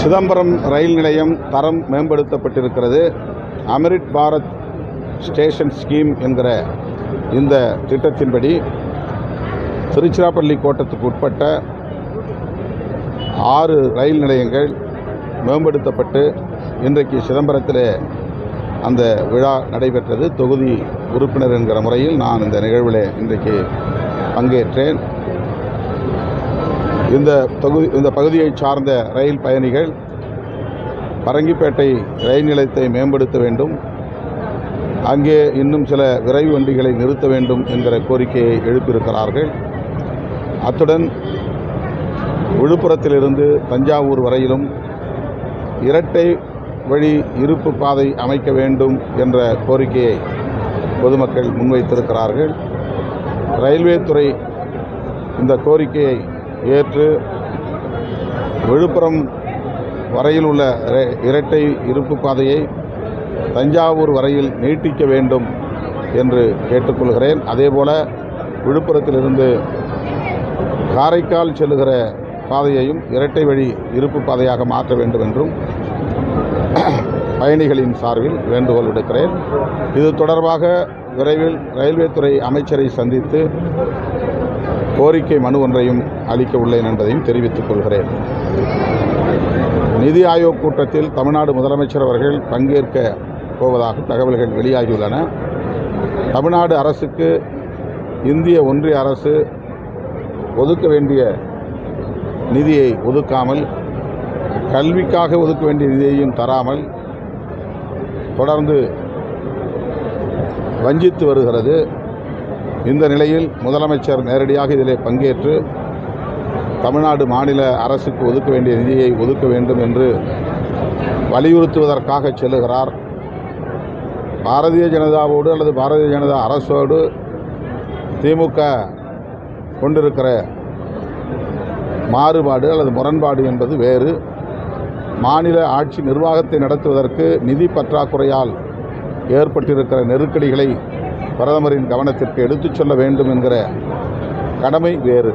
சிதம்பரம் ரயில் நிலையம் தரம் மேம்படுத்தப்பட்டிருக்கிறது. அமிரிட் பாரத் ஸ்டேஷன் ஸ்கீம் என்கிற இந்த திட்டத்தின்படி திருச்சிராப்பள்ளி கோட்டத்துக்கு உட்பட்ட ஆறு ரயில் நிலையங்கள் மேம்படுத்தப்பட்டு இன்றைக்கு சிதம்பரத்தில் அந்த விழா நடைபெற்றது. தொகுதி உறுப்பினர் என்கிற முறையில் நான் இந்த நிகழ்வில் இன்றைக்கு பங்கேற்றேன். இந்த தொகுதி இந்த பகுதியைச் சார்ந்த ரயில் பயணிகள் பரங்கிப்பேட்டை ரயில் நிலையத்தை மேம்படுத்த வேண்டும். அங்கே இன்னும் சில விரைவு வண்டிகளை நிறுத்த வேண்டும் என்கிற கோரிக்கையை எழுப்பியிருக்கிறார்கள். அத்துடன் விழுப்புரத்திலிருந்து தஞ்சாவூர் வரையிலும் இரட்டை வழி இருப்பு பாதை அமைக்க வேண்டும் என்ற கோரிக்கையை பொதுமக்கள் முன்வைத்திருக்கிறார்கள். ரயில்வே துறை இந்த கோரிக்கையை ஏற்று விழுப்புரம் வரையில் உள்ள இரட்டை இருப்பு பாதையை தஞ்சாவூர் வரையில் நீட்டிக்க வேண்டும் என்று கேட்டுக்கொள்கிறேன். அதேபோல விழுப்புரத்திலிருந்து காரைக்கால் செல்லுகிற பாதையையும் இரட்டை வழி இருப்பு பாதையாக மாற்ற வேண்டும் என்றும் பயணிகளின் சார்பில் வேண்டுகோள் விடுக்கிறேன். இது தொடர்பாக விரைவில் ரயில்வே துறை அமைச்சரை சந்தித்து கோரிக்கை மனு ஒன்றையும் அளிக்க உள்ளேன் என்பதையும் தெரிவித்துக் கொள்கிறேன். நிதி ஆயோக் கூட்டத்தில் தமிழ்நாடு முதலமைச்சர் அவர்கள் பங்கேற்க போவதாக தகவல்கள் வெளியாகியுள்ளன. தமிழ்நாடு அரசுக்கு இந்திய ஒன்றிய அரசு ஒதுக்க வேண்டிய நிதியை ஒதுக்காமல் கல்விக்காக ஒதுக்க வேண்டிய நிதியையும் தராமல் தொடர்ந்து வஞ்சித்து வருகிறது. இந்த நிலையில் முதலமைச்சர் நேரடியாக இதிலே பங்கேற்று தமிழ்நாடு மாநில அரசுக்கு ஒதுக்க வேண்டிய நிதியை ஒதுக்க வேண்டும் என்று வலியுறுத்துவதற்காக செல்லுகிறார். பாரதிய ஜனதாவோடு அல்லது பாரதிய ஜனதா அரசோடு திமுக கொண்டிருக்கிற மாறுபாடு அல்லது முரண்பாடு என்பது வேறு. மாநில ஆட்சி நிர்வாகத்தை நடத்துவதற்கு நிதி பற்றாக்குறையால் ஏற்பட்டிருக்கிற நெருக்கடிகளை பிரதமரின் கவனத்திற்கு எடுத்துச் சொல்ல வேண்டும் என்கிற கடமை வேறு.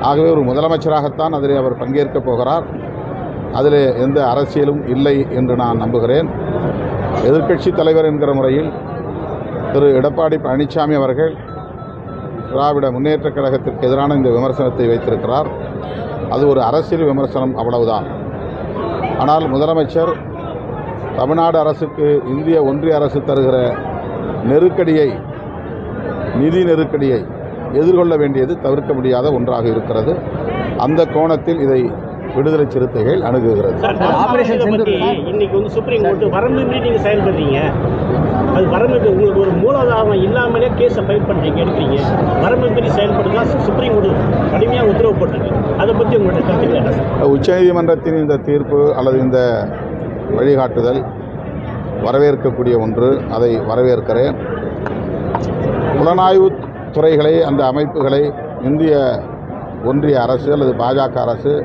ஆகவே ஒரு முதலமைச்சராகத்தான் அதில் அவர் பங்கேற்கப் போகிறார். அதில் எந்த அரசியலும் இல்லை என்று நான் நம்புகிறேன். எதிர்க்கட்சி தலைவர் என்கிற முறையில் திரு. எடப்பாடி பழனிசாமி அவர்கள் திராவிட முன்னேற்றக் கழகத்திற்கு எதிரான இந்த விமர்சனத்தை வைத்திருக்கிறார். அது ஒரு அரசியல் விமர்சனம் அவ்வளவுதான். ஆனால் முதலமைச்சர் தமிழ்நாடு அரசுக்கு இந்திய ஒன்றிய அரசு தருகிற நெருக்கடியை நிதி நெருக்கடியை எதிர்கொள்ள வேண்டியது தவிர்க்க முடியாத ஒன்றாக இருக்கிறது. அந்த கோணத்தில் இதை விடுதலை சிறுத்தைகள் அணுகுகிறது. இன்னைக்கு வந்து சுப்ரீம் கோர்ட் வரம்பு நீங்க செயல்படுறீங்க. அது வரம்பு உங்களுக்கு ஒரு மூலாதாரம் இல்லாமலே கேஸை ஃபைல் பண்றீங்க எடுக்கிறீங்க. வரம்பு மீறி செயல்படுறதா சுப்ரீம் கோர்ட் கடுமையாக உத்தரவு போட்டிருக்கு. அதை கருத்துக்கள் என்ன சார்? உச்சநீதிமன்றத்தின் இந்த தீர்ப்பு அல்லது இந்த வழிகாட்டுதல் வரவேற்கக்கூடிய ஒன்று. அதை வரவேற்கிறேன். புலனாய்வு துறைகளை அந்த அமைப்புகளை இந்திய ஒன்றிய அரசு அல்லது பாஜக அரசு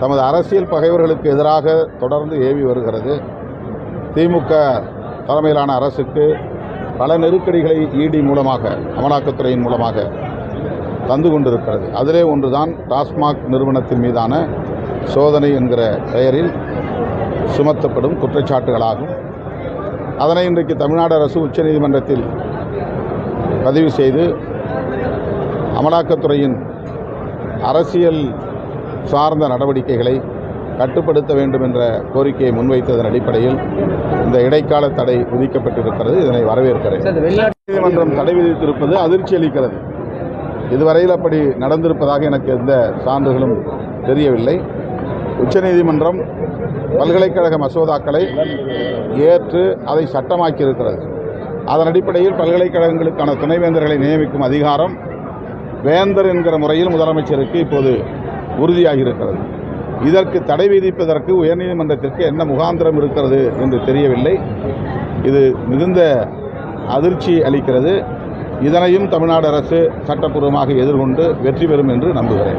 தமது அரசியல் பகைவர்களுக்கு எதிராக தொடர்ந்து ஏவி வருகிறது. திமுக தலைமையிலான அரசுக்கு பல நெருக்கடிகளை இடி மூலமாக அமலாக்கத்துறையின் மூலமாக தந்து கொண்டிருக்கிறது. அதிலே ஒன்றுதான் டாஸ்மாக் நிறுவனத்தின் மீதான சோதனை என்கிற பெயரில் சுமத்தப்படும் குற்றச்சாட்டுகளாகும். அதனை இன்றைக்கு தமிழ்நாடு அரசு உச்சநீதிமன்றத்தில் பதிவு செய்து அமலாக்கத்துறையின் அரசியல் சார்ந்த நடவடிக்கைகளை கட்டுப்படுத்த வேண்டும் என்ற கோரிக்கையை முன்வைத்ததன் அடிப்படையில் இந்த இடைக்கால தடை விதிக்கப்பட்டிருக்கிறது. இதனை வரவேற்கிறேன். நீதிமன்றம் தடை விதித்திருப்பது அதிர்ச்சி அளிக்கிறது. இதுவரையில் அப்படி நடந்திருப்பதாக எனக்கு எந்த சான்றுகளும் தெரியவில்லை. உச்சநீதிமன்றம் பல்கலைக்கழக மசோதாக்களை ஏற்று அதை சட்டமாக்கி இருக்கிறது அதன் அடிப்படையில் பல்கலைக்கழகங்களுக்கான துணைவேந்தர்களை நியமிக்கும் அதிகாரம் வேந்தர் என்கிற முறையில் முதலமைச்சருக்கு இப்போது உறுதியாகி இருக்கிறது இதற்கு தடை விதிப்பதற்கு உயர்நீதிமன்றத்திற்கு என்ன முகாந்திரம் இருக்கிறது என்று தெரியவில்லை. இது மிகுந்த அதிர்ச்சி அளிக்கிறது. இதனையும் தமிழ்நாடு அரசு சட்டப்பூர்வமாக எதிர்கொண்டு வெற்றி பெறும் என்று நம்புகிறேன்.